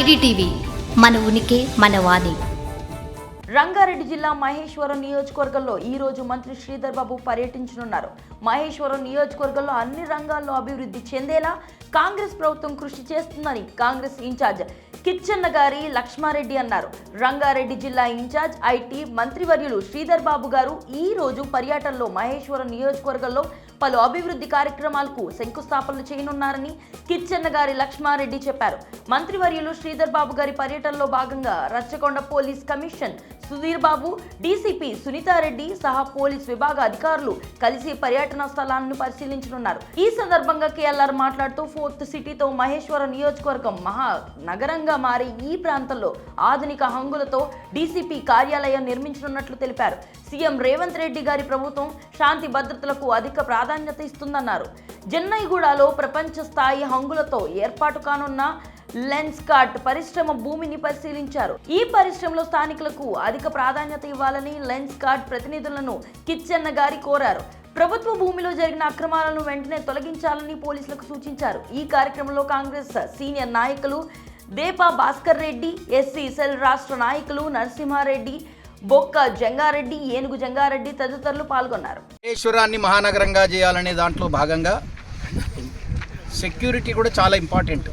IDTV మన ఉనికి మన వాణి. రంగారెడ్డి జిల్లా మహేశ్వరం నియోజకవర్గంలో ఈ రోజు మంత్రి శ్రీధర్ బాబు పర్యటించనున్నారు. మహేశ్వరం నియోజకవర్గంలో అన్ని రంగాల్లో అభివృద్ధి చెందేలా కాంగ్రెస్ ప్రభుత్వం కృషి చేస్తుందని కాంగ్రెస్ ఇన్ఛార్జ్ కిచ్చన్న గారి లక్ష్మారెడ్డి అన్నారు. రంగారెడ్డి జిల్లా ఇన్ఛార్జ్ ఐటీ మంత్రివర్యులు శ్రీధర్ బాబు గారు ఈ రోజు పర్యటనలో మహేశ్వరం నియోజకవర్గంలో పలు అభివృద్ధి కార్యక్రమాలకు శంకుస్థాపనలు చేయనున్నారని కిచ్చన్న గారి లక్ష్మారెడ్డి చెప్పారు. మంత్రివర్యులు శ్రీధర్ బాబు గారి పర్యటనలో భాగంగా Rachakonda police commission Sudheer Babu DCP Sunitha Reddy సహా పోలీస్ విభాగ అధికారులు కలిసి పర్యటన స్థలాలను పరిశీలించనున్నారు. ఈ సందర్భంగా కేఎల్ఆర్ మాట్లాడుతూ ఫోర్త్ సిటీతో మహేశ్వరం నియోజకవర్గం మహా నగరంగా మారి ఈ ప్రాంతంలో ఆధునిక హంగులతో డీసీపీ కార్యాలయం నిర్మించనున్నట్లు తెలిపారు. సీఎం రేవంత్ రెడ్డి గారి ప్రభుత్వం శాంతి భద్రతలకు అధిక ప్రాధాన్యత ఇస్తుందన్నారు. జెన్నైగూడలో ప్రపంచ స్థాయి హంగులతో ఏర్పాటు కానున్న లెన్స్ కార్ట్ పరిశ్రమ భూమిని పరిశీలించారు. ఈ పరిశ్రమలో స్థానికులకు అధిక ప్రాధాన్యత ఇవ్వాలని లెన్స్ కార్ట్ ప్రతినిధులను కిచ్చెన్న గారి కోరారు. ప్రభుత్వ భూమిలో జరిగిన అక్రమాలను వెంటనే తొలగించాలని పోలీసులకు సూచించారు. ఈ కార్యక్రమంలో కాంగ్రెస్ సీనియర్ నాయకులు దేపా భాస్కర్ రెడ్డి ఎస్సీ సెల్ రాష్ట్ర నాయకులు నరసింహారెడ్డి బొక్క జంగారెడ్డి ఏనుగు జంగారెడ్డి తదితరులు పాల్గొన్నారు. మహేశ్వరాన్ని మహానగరంగా చేయాలనే దాంట్లో భాగంగా సెక్యూరిటీ కూడా చాలా ఇంపార్టెంట్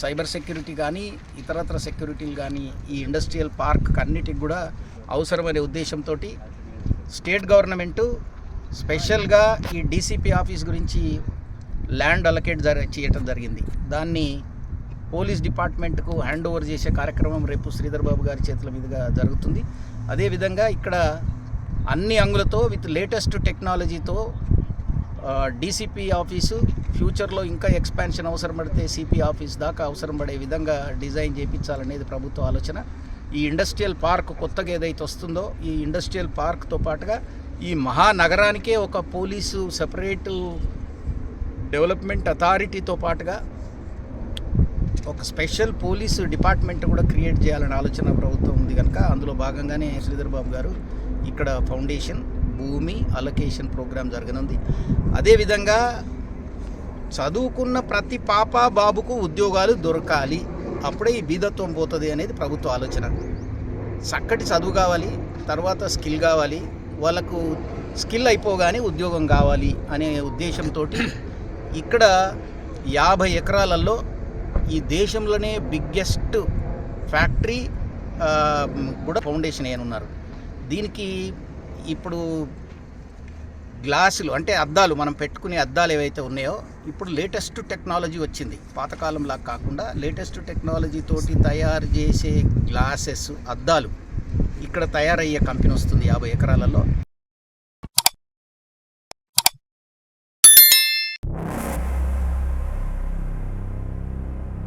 సైబర్ సెక్యూరిటీ కానీ ఇతరత్ర సెక్యూరిటీలు కానీ ఈ ఇండస్ట్రియల్ పార్క్ అన్నిటికి కూడా అవసరమనే ఉద్దేశంతో స్టేట్ గవర్నమెంటు స్పెషల్గా ఈ డీసీపీ ఆఫీస్ గురించి ల్యాండ్ అలకేట్ జర చేయటం జరిగింది. దాన్ని పోలీస్ డిపార్ట్మెంట్కు హ్యాండ్ ఓవర్ చేసే కార్యక్రమం రేపు శ్రీధర్ బాబు గారి చేతుల మీదుగా జరుగుతుంది. అదేవిధంగా ఇక్కడ అన్ని అంగులతో విత్ లేటెస్ట్ టెక్నాలజీతో డీసీపీ ఆఫీసు ఫ్యూచర్లో ఇంకా ఎక్స్పాన్షన్ అవసరం పడితే సిపి ఆఫీస్ దాకా అవసరం పడే విధంగా డిజైన్ చేయించాలనేది ప్రభుత్వ ఆలోచన. ఈ ఇండస్ట్రియల్ పార్క్ కొత్తగా ఏదైతే వస్తుందో ఈ ఇండస్ట్రియల్ పార్క్తో పాటుగా ఈ మహానగరానికే ఒక పోలీసు సపరేటు డెవలప్మెంట్ అథారిటీతో పాటుగా ఒక స్పెషల్ పోలీసు డిపార్ట్మెంట్ కూడా క్రియేట్ చేయాలనే ఆలోచన ప్రభుత్వం ఉంది కనుక అందులో భాగంగానే శ్రీధర్ బాబు గారు ఇక్కడ ఫౌండేషన్ భూమి అలొకేషన్ ప్రోగ్రాం జరగనుంది. అదేవిధంగా చదువుకున్న ప్రతి పాప బాబుకు ఉద్యోగాలు దొరకాలి. అప్పుడే ఈ బీదత్వం పోతుంది అనేది ప్రభుత్వ ఆలోచన. చక్కటి చదువు కావాలి తర్వాత స్కిల్ కావాలి వాళ్ళకు స్కిల్ అయిపోగానే ఉద్యోగం కావాలి అనే ఉద్దేశంతో ఇక్కడ యాభై ఎకరాలలో ఈ దేశంలోనే బిగ్గెస్ట్ ఫ్యాక్టరీ కూడా ఫౌండేషన్ ఉన్నారు దీనికి ఇప్పుడు గ్లాసులు అంటే అద్దాలు మనం పెట్టుకునే అద్దాలు ఏవైతే ఉన్నాయో ఇప్పుడు లేటెస్ట్ టెక్నాలజీ వచ్చింది. పాతకాలంలా కాకుండా లేటెస్ట్ టెక్నాలజీ తోటి తయారు చేసే గ్లాసెస్ అద్దాలు ఇక్కడ తయారయ్యే కంపెనీ వస్తుంది యాభై ఎకరాలలో.